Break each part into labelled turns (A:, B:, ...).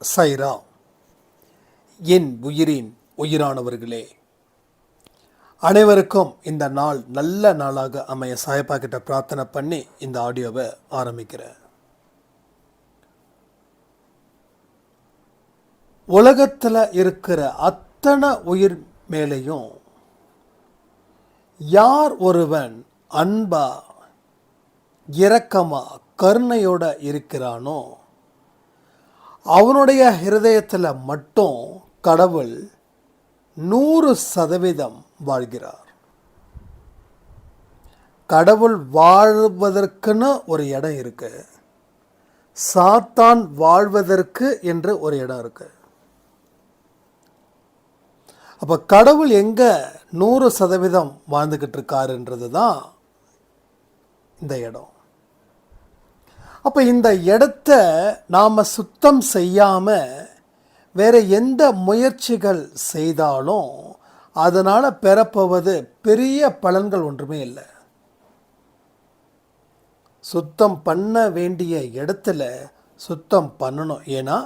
A: சைரா. என் உயிரின் உயிரானவர்களே அனைவருக்கும் இந்த நாள் நல்ல நாளாக அமைய சாயப்பா கிட்ட பிரார்த்தனை பண்ணி இந்த ஆடியோவை ஆரம்பிக்கிறேன். உலகத்தில் இருக்கிற அத்தனை உயிர் மேலேயும் யார் ஒருவன் அன்பா இரக்கமா கருணையோட இருக்கிறானோ அவனுடைய ஹிருதயத்தில் மட்டும் கடவுள் நூறு சதவீதம் வாழ்கிறார். கடவுள் வாழ்வதற்குன்னு ஒரு இடம் இருக்கு. சாத்தான் வாழ்வதற்கு என்று ஒரு இடம் இருக்கு. அப்போ கடவுள் எங்க நூறு சதவீதம் வாழ்ந்துக்கிட்டு இருக்காருன்றது தான் இந்த இடம். அப்போ இந்த இடத்த நாம் சுத்தம் செய்யாமல் வேறு எந்த முயற்சிகள் செய்தாலும் அதனால் பெறப்போவது பெரிய பலன்கள் ஒன்றுமே இல்லை. சுத்தம் பண்ண வேண்டிய இடத்துல சுத்தம் பண்ணணும். ஏன்னா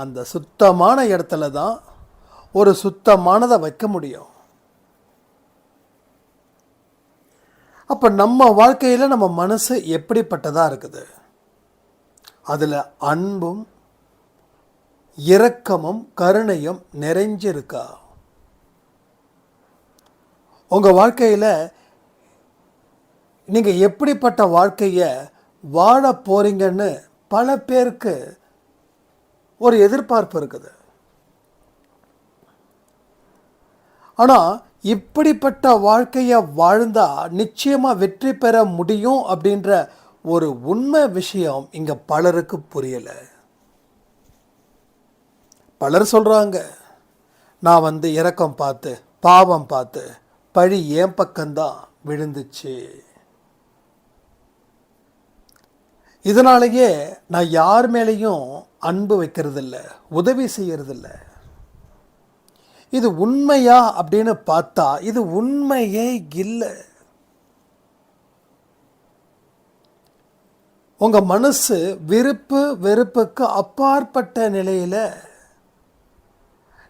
A: அந்த சுத்தமான இடத்துல தான் ஒரு சுத்தமானதை வைக்க முடியும். அப்போ நம்ம வாழ்க்கையில் நம்ம மனசு எப்படிப்பட்டதாக இருக்குது? அதில் அன்பும் இரக்கமும் கருணையும் நிறைஞ்சிருக்கா? உங்கள் வாழ்க்கையில் நீங்கள் எப்படிப்பட்ட வாழ்க்கையை வாழ போறீங்கன்னு பல பேருக்கு ஒரு எதிர்பார்ப்பு இருக்குது. ஆனால் இப்படிப்பட்ட வாழ்க்கையை வாழ்ந்தா நிச்சயமாக வெற்றி பெற முடியும் அப்படின்ற ஒரு உண்மை விஷயம் இங்கே பலருக்கு புரியலை. பலர் சொல்கிறாங்க நான் வந்து இறக்கம் பார்த்து பாவம் பார்த்து பழி என் பக்கம்தான் விழுந்துச்சு? இதனாலேயே நான் யார் மேலேயும் அன்பு வைக்கிறதில்ல உதவி செய்யறதில்ல. இது உண்மையா அப்படின்னு பார்த்தா இது உண்மையே இல்லை. உங்க மனசு விருப்பு வெறுப்புக்கு அப்பாற்பட்ட நிலையில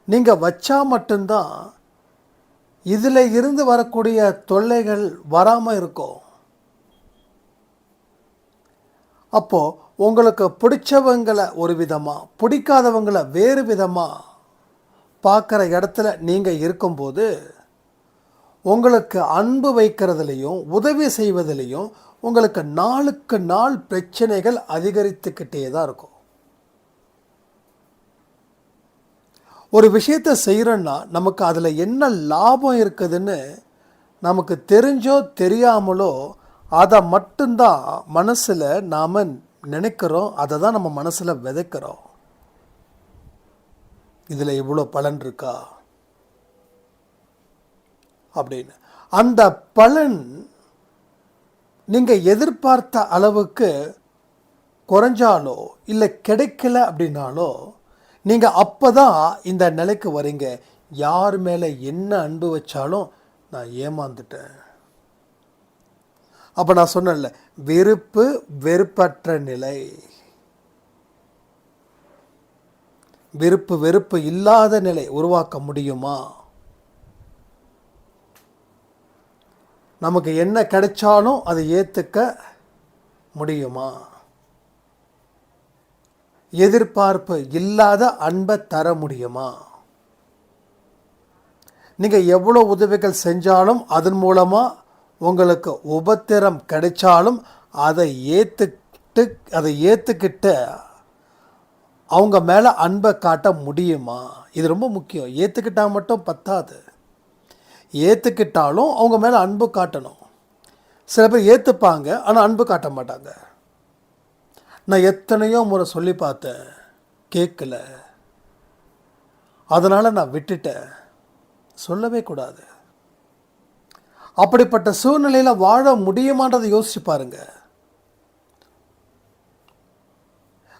A: நீங்க வச்சா மட்டும்தான் இதுல இருந்து வரக்கூடிய தொல்லைகள் வராம இருக்கும். அப்போ உங்களுக்கு பிடிச்சவங்களை ஒரு விதமா பிடிக்காதவங்களை வேறு விதமா பார்க்குற இடத்துல நீங்கள் இருக்கும்போது உங்களுக்கு அன்பு வைக்கிறதுலையும் உதவி செய்வதிலையும் உங்களுக்கு நாளுக்கு நாள் பிரச்சனைகள் அதிகரித்துக்கிட்டே தான் இருக்கும். ஒரு விஷயத்தை செய்கிறோன்னா நமக்கு அதில் என்ன லாபம் இருக்குதுன்னு நமக்கு தெரிஞ்சோ தெரியாமலோ அதை மட்டும்தான் மனசில் நாம் நினைக்கிறோம். அதை தான் நம்ம மனசில் விதைக்கிறோம். இதில் இவ்வளோ பலன் இருக்கா? அப்படின்னு. அந்த பலன் நீங்கள் எதிர்பார்த்த அளவுக்கு குறைஞ்சாலோ இல்லை கிடைக்கல அப்படின்னாலோ நீங்கள் அப்போ தான் இந்த நிலைக்கு வரீங்க. யார் மேலே என்ன அன்பு வச்சாலும் நான் ஏமாந்துட்டேன். அப்போ நான் சொன்னேன்ல வெறுப்பு வெறுப்பற்ற நிலை. வெறுப்பு வெறுப்பு இல்லாத நிலை உருவாக்க முடியுமா? நமக்கு என்ன கிடைச்சாலும் அதை ஏற்றுக்க முடியுமா? எதிர்பார்ப்பு இல்லாத அன்பை தர முடியுமா? நீங்கள் எவ்வளோ உதவிகள் செஞ்சாலும் அதன் மூலமாக உங்களுக்கு உபத்திரம் கிடைச்சாலும் அதை ஏற்றுக்கிட்டு அதை ஏற்றுக்கிட்டு அவங்க மேலே அன்பை காட்ட முடியுமா? இது ரொம்ப முக்கியம். ஏற்றுக்கிட்டால் மட்டும் பத்தாது. ஏற்றுக்கிட்டாலும் அவங்க மேலே அன்பு காட்டணும். சில பேர் ஏற்றுப்பாங்க ஆனால் அன்பு காட்ட மாட்டாங்க. நான் எத்தனையோ முறை சொல்லி பார்த்தேன் கேட்கல அதனால் நான் விட்டுட்டேன். சொல்லவே கூடாது. அப்படிப்பட்ட சூழ்நிலையில் வாழ முடியுமான்றதை யோசிச்சு பாருங்க.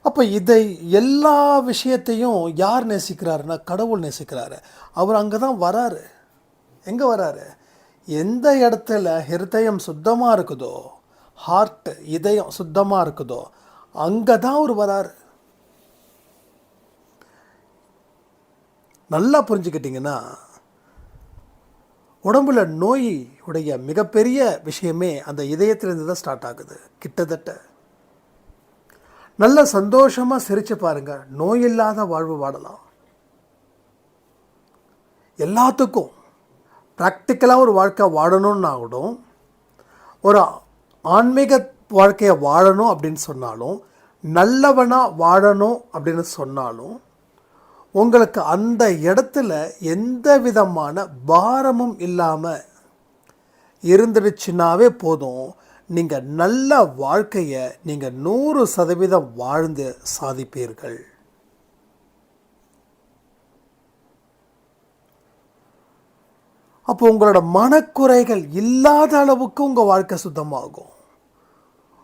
A: அப்போ இதை எல்லா விஷயத்தையும் யார் நேசிக்கிறாருன்னா கடவுள் நேசிக்கிறாரு. அவர் அங்கே தான் வராரு. எங்கே வராரு? எந்த இடத்துல ஹிருதயம் சுத்தமாக இருக்குதோ ஹார்ட் இதயம் சுத்தமாக இருக்குதோ அங்கே தான் அவர் வராரு. நல்லா புரிஞ்சுக்கிட்டிங்கன்னா உடம்புல நோய் உடைய மிகப்பெரிய விஷயமே அந்த இதயத்திலேருந்து தான் ஸ்டார்ட் ஆகுது கிட்டத்தட்ட. நல்ல சந்தோஷமாக சிரித்து பாருங்க நோய் இல்லாத வாழ்வு வாடலாம் எல்லாத்துக்கும். ப்ராக்டிக்கலாக ஒரு வாழ்க்கை வாழணும்னா கூட ஒரு ஆன்மீக வாழ்க்கையை வாழணும் அப்படின்னு சொன்னாலும் நல்லவனாக வாழணும் அப்படின்னு சொன்னாலும் உங்களுக்கு அந்த இடத்துல எந்த விதமான பாரமும் இல்லாமல் இருந்துடுச்சுனாவே போதும். நீங்கள் நல்ல வாழ்க்கையை நீங்கள் நூறு சதவீதம் வாழ்ந்து சாதிப்பீர்கள். அப்போ உங்களோட மனக்குறைகள் இல்லாத அளவுக்கு உங்கள் வாழ்க்கை சுத்தமாகும்.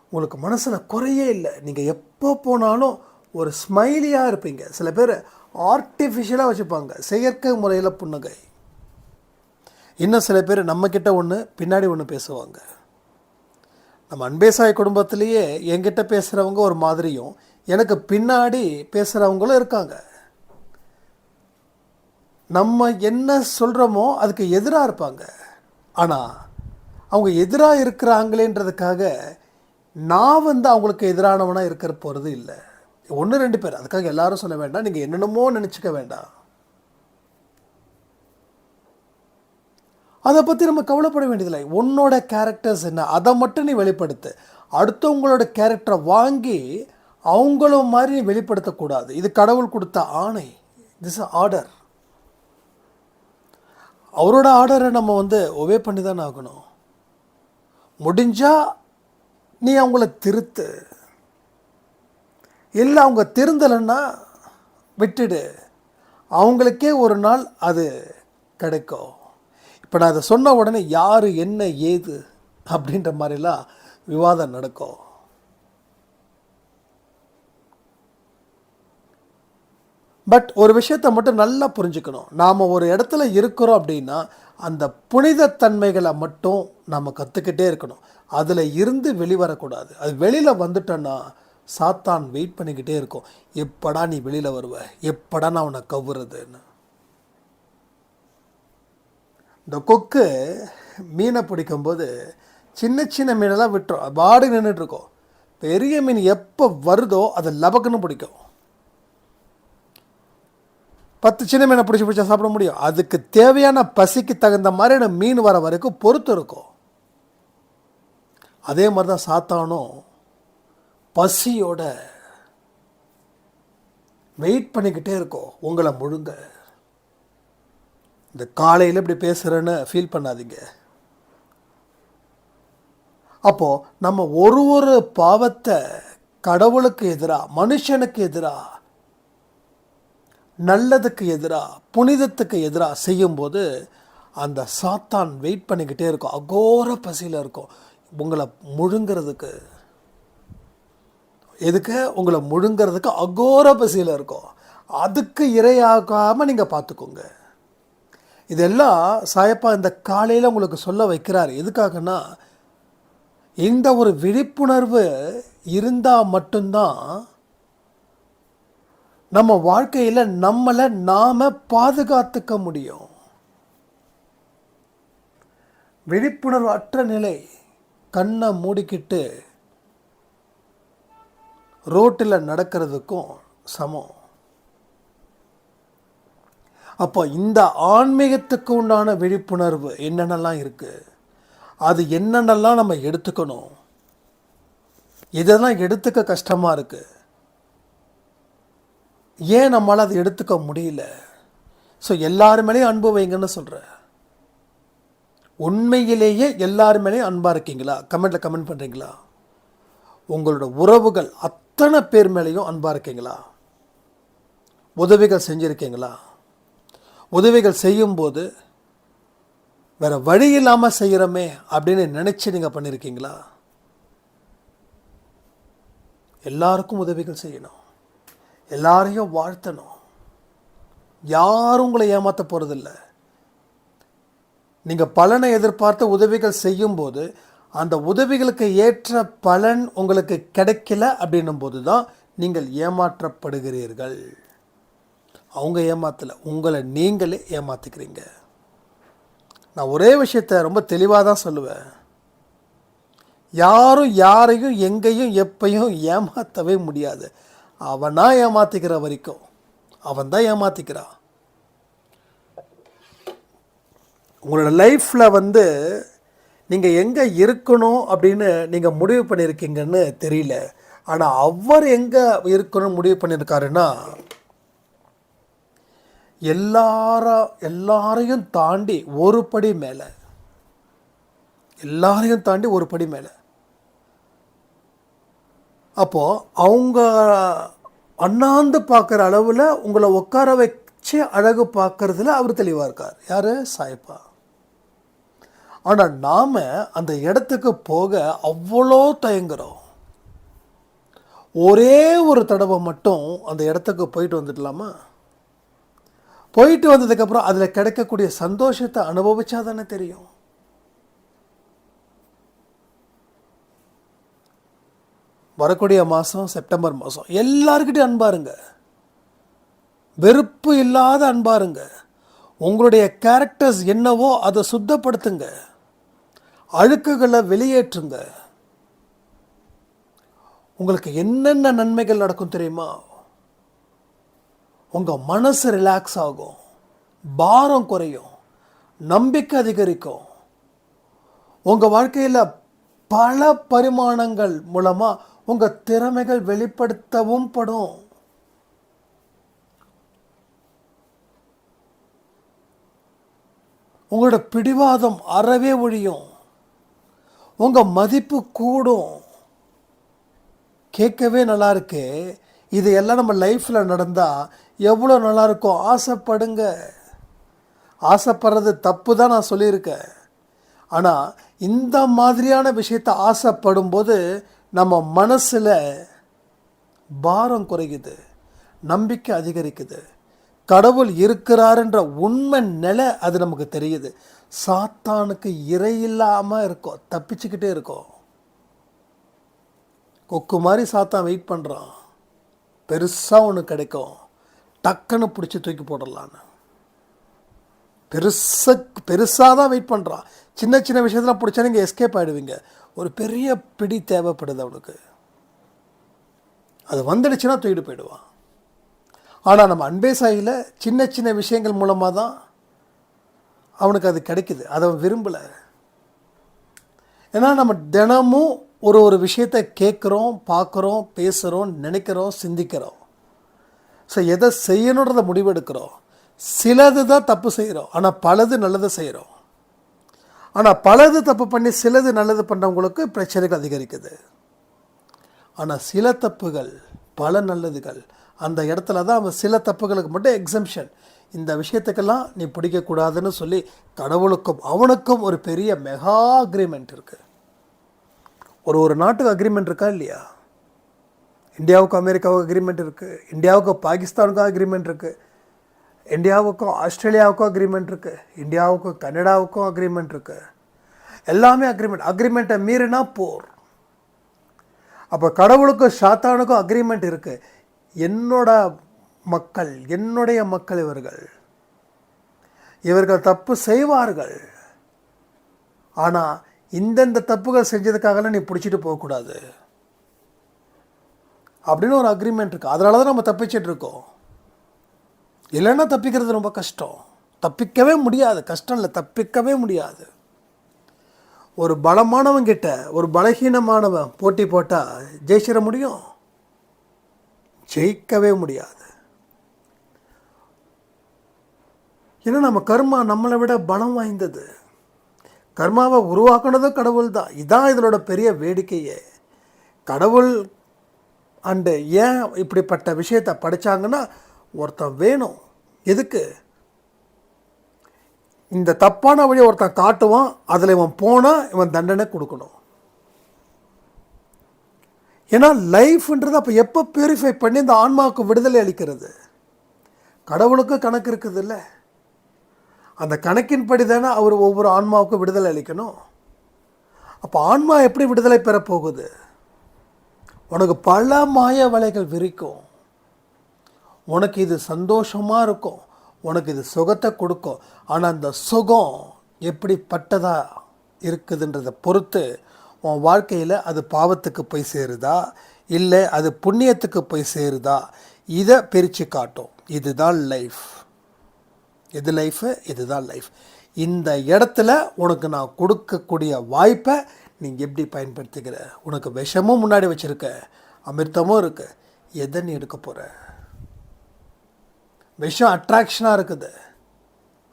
A: உங்களுக்கு மனசில் குறையே இல்லை. நீங்கள் எப்போ போனாலும் ஒரு ஸ்மைலியாக இருப்பீங்க. சில பேர் ஆர்டிஃபிஷியலாக வச்சுப்பாங்க. செயற்கை முறையில் புன்னகை. இன்னும் சில பேர் நம்மக்கிட்ட ஒன்று பின்னாடி ஒன்று பேசுவாங்க. நம்ம அன்பேசாய் குடும்பத்திலேயே என்கிட்ட பேசுகிறவங்க ஒரு மாதிரியும் எனக்கு பின்னாடி பேசுகிறவங்களும் இருக்காங்க. நம்ம என்ன சொல்கிறோமோ அதுக்கு எதிராக இருப்பாங்க. ஆனால் அவங்க எதிராக இருக்கிறாங்களேன்றதுக்காக நான் வந்து அவங்களுக்கு எதிரானவனாக இருக்கிற போகிறது இல்லை. ஒன்று ரெண்டு பேர். அதுக்காக எல்லாரும் சொல்ல வேண்டாம். நீங்கள் என்னென்னமோ நினச்சிக்க வேண்டாம். அதை பற்றி நம்ம கவலைப்பட வேண்டியதில்லை. உன்னோட கேரக்டர்ஸ் என்ன? அதை மட்டும் நீ வெளிப்படுத்து. அடுத்தவங்களோட கேரக்டரை வாங்கி அவங்களும் மாதிரி நீ வெளிப்படுத்தக்கூடாது. இது கடவுள் கொடுத்த ஆணை. திஸ் ஆர்டர் அவரோட ஆர்டரை நம்ம வந்து ஒவே பண்ணி தானே ஆகணும். முடிஞ்சால் நீ அவங்கள திருத்து. இல்லை அவங்க திருந்தலைன்னா விட்டுடு. அவங்களுக்கே ஒரு நாள் அது கிடைக்கும். இப்போ நான் அதை சொன்ன உடனே யார் என்ன ஏது அப்படின்ற மாதிரிலாம் விவாதம் நடக்கும். பட் ஒரு விஷயத்தை மட்டும் நல்லா புரிஞ்சுக்கணும். நாம் ஒரு இடத்துல இருக்கிறோம் அப்படின்னா அந்த புனிதத்தன்மைகளை மட்டும் நாம் கற்றுக்கிட்டே இருக்கணும். அதில் இருந்து வெளிவரக்கூடாது அது வெளியில் வந்துட்டோன்னா சாத்தான் வெயிட் பண்ணிக்கிட்டே இருக்கும். எப்படா நீ வெளியில் வருவ? எப்படா நான் உன்னை கவுறதுன்னு இந்த கொக்கு மீனை பிடிக்கும்போது சின்ன சின்ன மீனெல்லாம் விட்டுரும். பாடு நின்றுட்டுருக்கோம் பெரிய மீன் எப்போ வருதோ அதை லபக்குன்னு பிடிக்கும். பத்து சின்ன மீனை பிடிச்சி பிடிச்சா சாப்பிட முடியும். அதுக்கு தேவையான பசிக்கு தகுந்த மாதிரியான மீன் வர வரைக்கும் பொறுத்து இருக்கும். அதே மாதிரி தான் சாத்தானும் பசியோட வெயிட் பண்ணிக்கிட்டே இருக்கோம். உங்களை முழுங்க. இந்த காலையில் இப்படி பேசுகிறேன்னு ஃபீல் பண்ணாதீங்க. அப்போது நம்ம ஒரு ஒரு பாவத்தை கடவுளுக்கு எதிராக மனுஷனுக்கு எதிராக நல்லதுக்கு எதிராக புனிதத்துக்கு எதிராக செய்யும்போது அந்த சாத்தான் வெயிட் பண்ணிக்கிட்டே இருக்கும். அகோர பசியில் இருக்கும். உங்களை முழுங்கிறதுக்கு. எதுக்கு? உங்களை முழுங்கிறதுக்கு அகோர பசியில் இருக்கும். அதுக்கு இரையாகாமல் நீங்கள் பார்த்துக்கோங்க. இதெல்லாம் சாயப்பா இந்த காலையில் உங்களுக்கு சொல்ல வைக்கிறார். எதுக்காகனா இந்த ஒரு விழிப்புணர்வு இருந்தால் மட்டும்தான் நம்ம வாழ்க்கையில் நம்மளை நாம் பாதுகாத்துக்க முடியும். விழிப்புணர்வு அற்ற நிலை கண்ணை மூடிக்கிட்டு ரோட்டில் நடக்கிறதுக்கும் சமம். அப்போ இந்த ஆன்மீகத்துக்கு உண்டான விழிப்புணர்வு என்னென்னலாம் இருக்குது அது என்னென்னலாம் நம்ம எடுத்துக்கணும்? இதெல்லாம் எடுத்துக்க கஷ்டமாக இருக்குது ஏன் நம்மளால் அதை எடுத்துக்க முடியல? ஸோ எல்லாரு மேலேயும் அன்பு வைங்கன்னு சொல்கிறேன் உண்மையிலேயே எல்லாரு மேலேயும் அன்பாக இருக்கீங்களா? கமெண்ட்டில் கமெண்ட் பண்ணுறீங்களா உங்களோட உறவுகள் அத்தனை பேர் மேலேயும் அன்பாக இருக்கீங்களா? உதவிகள் செஞ்சுருக்கீங்களா? உதவிகள் செய்யும்போது வேறு வழி இல்லாமல் செய்கிறோமே அப்படின்னு நினச்சி நீங்கள் பண்ணியிருக்கீங்களா எல்லாருக்கும் உதவிகள் செய்யணும். எல்லாரையும் வாழ்த்தணும். யாரும் உங்களை ஏமாற்ற போகிறதில்ல நீங்கள் பலனை எதிர்பார்த்து உதவிகள் செய்யும்போது அந்த உதவிகளுக்கு ஏற்ற பலன் உங்களுக்கு கிடைக்கல அப்படின்னும் போது தான் நீங்கள் ஏமாற்றப்படுகிறீர்கள். அவங்க ஏமாத்தலை உங்களை நீங்களே ஏமாற்றிக்கிறீங்க நான் ஒரே விஷயத்த ரொம்ப தெளிவாக தான் சொல்லுவேன். யாரும் யாரையும் எங்கேயும் எப்பையும் ஏமாற்றவே முடியாது. அவனா ஏமாத்திக்கிற வரைக்கும். அவன் தான் ஏமாத்திக்கிறான் உங்களோட லைஃப்பில் வந்து நீங்கள் எங்கே இருக்கணும் அப்படின்னு நீங்கள் முடிவு பண்ணியிருக்கீங்கன்னு தெரியல. ஆனால் அவர் எங்கே இருக்கணும்னு முடிவு பண்ணியிருக்காருன்னா எல்லாரா எல்லாரையும் தாண்டி ஒரு படி மேலே. எல்லாரையும் தாண்டி ஒரு படி மேலே. அப்போது அவங்க அண்ணாந்து பார்க்குற அளவில் உங்களை உட்கார வச்சு அழகு பார்க்கறதுல அவர் தெளிவாக இருக்கார். யார்? சாய்ப்பா. ஆனால் நாம் அந்த இடத்துக்கு போக அவ்வளோ தயங்குறோம். ஒரே ஒரு தடவை மட்டும் அந்த இடத்துக்கு போயிட்டு வந்துடலாமா? போயிட்டு வந்ததுக்கப்புறம் அதில் கிடைக்கக்கூடிய சந்தோஷத்தை அனுபவிச்சா தானே தெரியும். வரக்கூடிய மாதம் செப்டம்பர் மாதம் எல்லாருக்கிட்டையும் அன்பாருங்க. வெறுப்பு இல்லாத அன்பாருங்க. உங்களுடைய கேரக்டர்ஸ் என்னவோ அதை சுத்தப்படுத்துங்க. அழுக்குகளை வெளியேற்றுங்க. உங்களுக்கு என்னென்ன நன்மைகள் நடக்கும் தெரியுமா? உங்கள் மனசு ரிலாக்ஸ் ஆகும். பாரம் குறையும். நம்பிக்கை அதிகரிக்கும். உங்கள் வாழ்க்கையில் பல பரிமாணங்கள் மூலமாக உங்கள் திறமைகள் வெளிப்படுத்தவும் படும். உங்களோட பிடிவாதம் அறவே ஒழியும். உங்கள் மதிப்பு கூடும். கேட்கவே நல்லா இருக்கு. இது எல்லாம் நம்ம லைஃப்பில் நடந்தால் எவ்வளோ நல்லா இருக்கும். ஆசைப்படுங்க. ஆசைப்படுறது தப்பு தான் நான் சொல்லியிருக்கேன். ஆனால் இந்த மாதிரியான விஷயத்தை ஆசைப்படும் போது நம்ம மனசில் பாரம் குறையுது நம்பிக்கை அதிகரிக்குது. கடவுள் இருக்கிறாருன்ற உண்மை நிலை அது நமக்கு தெரியுது. சாத்தானுக்கு இறை இல்லாமல் இருக்கும் தப்பிச்சுக்கிட்டே இருக்கும். கொக்கு மாதிரி சாத்தான் வெயிட் பண்ணுறான் பெருசாக ஒன்று கிடைக்கும். டக்குன்னு பிடிச்சி தூக்கி போடலான்னு பெருசாக பெருசாக தான் வெயிட் பண்ணுறான் சின்ன சின்ன விஷயத்தில் பிடிச்சா நீங்கள் எஸ்கேப் ஆகிடுவீங்க ஒரு பெரிய பிடி தேவைப்படுது அவனுக்கு. அது வந்துடுச்சுன்னா தூக்கிட்டு போயிடுவான். ஆனால் நம்ம அன்பே சாயில் சின்ன சின்ன விஷயங்கள் மூலமாக தான் அவனுக்கு அது கிடைக்குது. அதை அவன் விரும்பலை. ஏன்னா நம்ம தினமும் ஒரு ஒரு விஷயத்தை கேட்குறோம் பார்க்குறோம் பேசுகிறோம் நினைக்கிறோம் சிந்திக்கிறோம். ஸோ எதை செய்யணுன்றத முடிவெடுக்கிறோம். சிலது தான் தப்பு செய்கிறோம். ஆனால் பலது நல்லதை செய்கிறோம். ஆனால் பலது தப்பு பண்ணி சிலது நல்லது பண்ணுறவங்களுக்கு பிரச்சனைகள் அதிகரிக்குது. ஆனால் சில தப்புகள் பல நல்லதுகள் அந்த இடத்துல தான் அவன் சில தப்புகளுக்கு மட்டும் எக்ஸம்ஷன் இந்த விஷயத்துக்கெல்லாம் நீ பிடிக்கக்கூடாதுன்னு சொல்லி கடவுளுக்கும் அவனுக்கும் ஒரு பெரிய மெகா அக்ரிமெண்ட் இருக்குது ஒரு ஒரு நாட்டுக்கு அக்ரிமெண்ட் இருக்கா இல்லையா? இந்தியாவுக்கும் அமெரிக்காவுக்கு அக்ரிமெண்ட் இருக்குது இந்தியாவுக்கும் பாகிஸ்தானுக்கும் அக்ரிமெண்ட் இருக்குது இந்தியாவுக்கும் ஆஸ்திரேலியாவுக்கும் அக்ரிமெண்ட் இருக்குது இந்தியாவுக்கும் கனடாவுக்கும் அக்ரிமெண்ட் இருக்குது எல்லாமே அக்ரிமெண்ட் அக்ரிமெண்ட்டை மீறினா போர். அப்போ கடவுளுக்கும் சாத்தானுக்கும் அக்ரிமெண்ட் இருக்குது என்னோட மக்கள் என்னுடைய மக்கள் இவர்கள். இவர்கள் தப்பு செய்வார்கள். ஆனால் இந்தந்த தப்புகள் செஞ்சதுக்காகலாம் நீ பிடிச்சிட்டு போகக்கூடாது. அப்படின்னு ஒரு அக்ரிமெண்ட் இருக்குது அதனால தான் நம்ம தப்பிச்சிட்டு இருக்கோம். இல்லைன்னா தப்பிக்கிறது ரொம்ப கஷ்டம். தப்பிக்கவே முடியாது. கஷ்டம் இல்லை தப்பிக்கவே முடியாது. ஒரு பலமானவன் கிட்ட ஒரு பலகீனமானவன் போட்டி போட்டால் ஜெயிச்சிட முடியும்? ஜெயிக்கவே முடியாது. ஏன்னா நம்ம கர்மா நம்மளை விட பலம் வாய்ந்தது. கர்மாவை உருவாக்குனதும் கடவுள் தான். இதான் இதனோட பெரிய வேடிக்கையே. கடவுள் அண்டு ஏன் இப்படிப்பட்ட விஷயத்தை படித்தாங்கன்னா ஒருத்தன் வேணும். எதுக்கு? இந்த தப்பான வழியை ஒருத்தன் காட்டுவான் அதில் இவன் போனால் இவன் தண்டனை கொடுக்கணும். ஏன்னா லைஃப்ன்றது அப்போ எப்போ பியூரிஃபை பண்ணி இந்த ஆன்மாவுக்கு விடுதலை அளிக்கிறது? கடவுளுக்கும் கணக்கு இருக்குது இல்லை அந்த கணக்கின்படி தானே அவர் ஒவ்வொரு ஆன்மாவுக்கும் விடுதலை அளிக்கணும். அப்போ ஆன்மா எப்படி விடுதலை பெற போகுது உனக்கு பல மாய வலைகள் விரிக்கும். உனக்கு இது சந்தோஷமாக இருக்கும். உனக்கு இது சுகத்தை கொடுக்கும். ஆனால் அந்த சுகம் எப்படிப்பட்டதாக இருக்குதுன்றதை பொறுத்து உன் வாழ்க்கையில் அது பாவத்துக்கு போய் சேருதா? இல்லை அது புண்ணியத்துக்கு போய் சேருதா? இதை பிரித்து காட்டும். இதுதான் லைஃப் இது லைஃபு இதுதான் லைஃப் இந்த இடத்துல உனக்கு நான் கொடுக்கக்கூடிய வாய்ப்பை நீங்கள் எப்படி பயன்படுத்திக்கிற உனக்கு விஷமும் முன்னாடி வச்சுருக்க. அமிர்தமும் இருக்குது எதை நீ எடுக்க போகிற விஷம் அட்ராக்ஷனாக இருக்குது.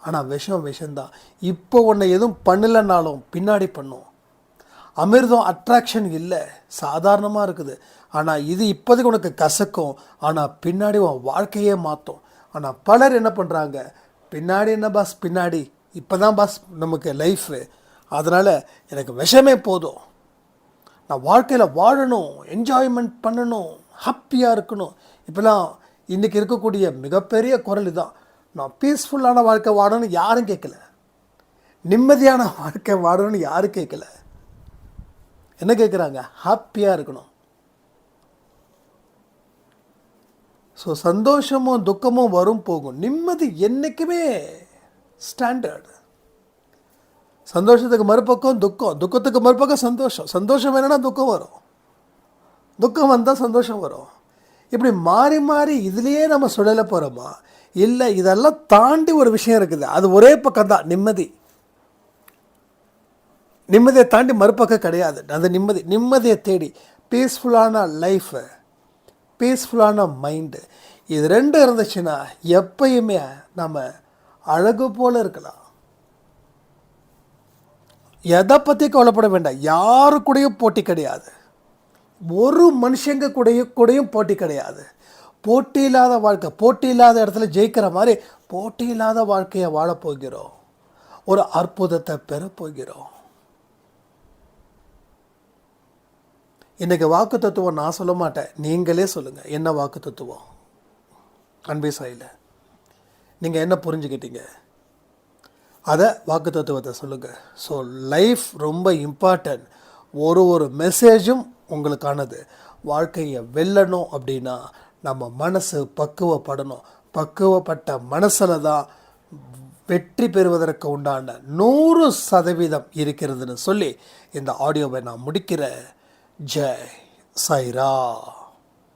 A: ஆனால் விஷம் விஷம்தான். இப்போ உன்னை எதுவும் பண்ணலைனாலும் பின்னாடி பண்ணும். அமிர்தம் அட்ராக்ஷன் இல்லை. சாதாரணமாக இருக்குது. ஆனால் இது இப்போதைக்கு உனக்கு கசக்கும். ஆனால் பின்னாடி உன் வாழ்க்கையே மாற்றும் ஆனால் பலர் என்ன பண்ணுறாங்க பின்னாடி என்ன பாஸ் பின்னாடி. இப்போ தான் பாஸ் நமக்கு லைஃபு அதனால் எனக்கு விஷமே போதும். நான் வாழ்க்கையில் வாழணும். என்ஜாய்மெண்ட் பண்ணணும். ஹாப்பியாக இருக்கணும். இப்போலாம் இன்றைக்கி இருக்கக்கூடிய மிகப்பெரிய குரல் இதுதான் நான் பீஸ்ஃபுல்லான வாழ்க்கை வாடணும்னு யாரும் கேட்கல. நிம்மதியான வாழ்க்கை வாடணும்னு யாரும் கேட்கல. என்ன கேட்குறாங்க? ஹாப்பியாக இருக்கணும். ஸோ சந்தோஷமும் துக்கமும் வரும் போகும். நிம்மதி என்றைக்குமே ஸ்டாண்டர்டு சந்தோஷத்துக்கு மறுபக்கம் துக்கம். துக்கத்துக்கு மறுபக்கம் சந்தோஷம். சந்தோஷம் வேணும்னா துக்கம் வரும். துக்கம் வந்தால் சந்தோஷம் வரும். இப்படி மாறி மாறி இதுலேயே நம்ம சுழல போகிறோமா இல்லை இதெல்லாம் தாண்டி ஒரு விஷயம் இருக்குது. அது ஒரே பக்கம் தான் நிம்மதி. நிம்மதியை தாண்டி மறுபக்கம் கிடையாது. அந்த நிம்மதி. நிம்மதியை தேடி பீஸ்ஃபுல்லான லைஃபு பீஸ்ஃபுல்லான மைண்டு இது ரெண்டும் இருந்துச்சுன்னா எப்பயுமே நம்ம அழகு போல் இருக்கலாம். எதை பற்றி கவலைப்பட வேண்டாம். யாரு கூடயும் போட்டி கிடையாது. ஒரு மனுஷங்க கூடயும் கூடயும் போட்டி கிடையாது. போட்டி இல்லாத வாழ்க்கை போட்டி இல்லாத இடத்துல ஜெயிக்கிற மாதிரி போட்டி இல்லாத வாழ்க்கையை வாழப்போகிறோம் ஒரு அற்புதத்தை பெற போகிறோம். இன்றைக்கி வாக்கு தத்துவம் நான் சொல்ல மாட்டேன். நீங்களே சொல்லுங்கள் என்ன வாக்கு தத்துவம்? அன்பே சாயில் நீங்கள் என்ன புரிஞ்சுக்கிட்டீங்க? அதை வாக்கு தத்துவத்தை சொல்லுங்கள் ஸோ லைஃப் ரொம்ப இம்பார்ட்டன்ட் ஒரு ஒரு மெசேஜும் உங்களுக்கானது. வாழ்க்கையை வெல்லணும் அப்படின்னா நம்ம மனசு பக்குவப்படணும். பக்குவப்பட்ட மனசில் தான் வெற்றி பெறுவதற்கு உண்டான நூறு சதவீதம் இருக்கிறதுன்னு சொல்லி இந்த ஆடியோவை நான் முடிக்கிறேன். ஜெய் சைரா